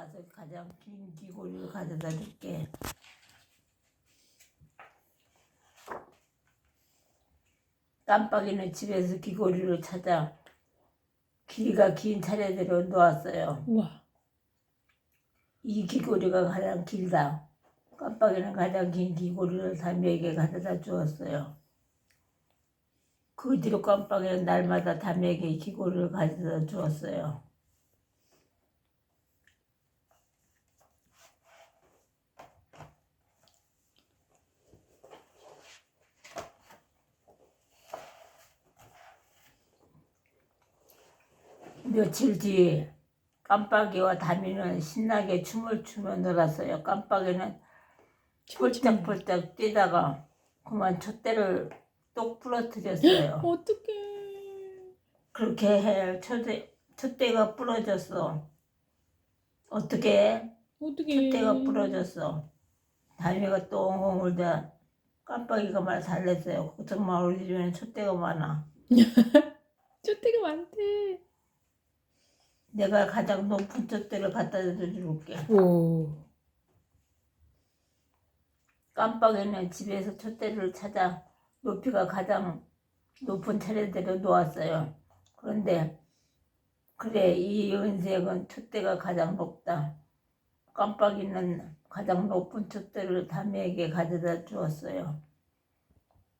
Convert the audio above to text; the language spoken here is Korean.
가서 가장 긴 귀고리를 가져다 줄게. 깜빡이는 집에서 귀고리를 찾아 길이가 긴 차례대로 놓았어요. 우와. 이 귀고리가 가장 길다. 깜빡이는 가장 긴 귀고리를 담에게 가져다 주었어요. 그 뒤로 깜빡이는 날마다 담에게 귀고리를 가져다 주었어요. 며칠 뒤에 깜빡이와 다미는 신나게 춤을 추며 놀았어요. 깜빡이는 폴짝폴짝 뛰다가 그만 촛대를 똑 부러뜨렸어요. 어떡해. 그렇게 해 촛대, 촛대가 부러졌어. 어떻게 어떡해. 촛대가 부러졌어. 다미가 또 엉엉 울다 깜빡이가 말 달랬어요. 정말 우리 집에는 촛대가 많아. 쭈대가 많대. 내가 가장 높은 촛대를 갖다 줄게. 오. 깜빡이는 집에서 촛대를 찾아 높이가 가장 높은 차례대로 놓았어요. 그런데 그래 이 은색은 촛대가 가장 높다. 깜빡이는 가장 높은 촛대를 다미에게 가져다 주었어요.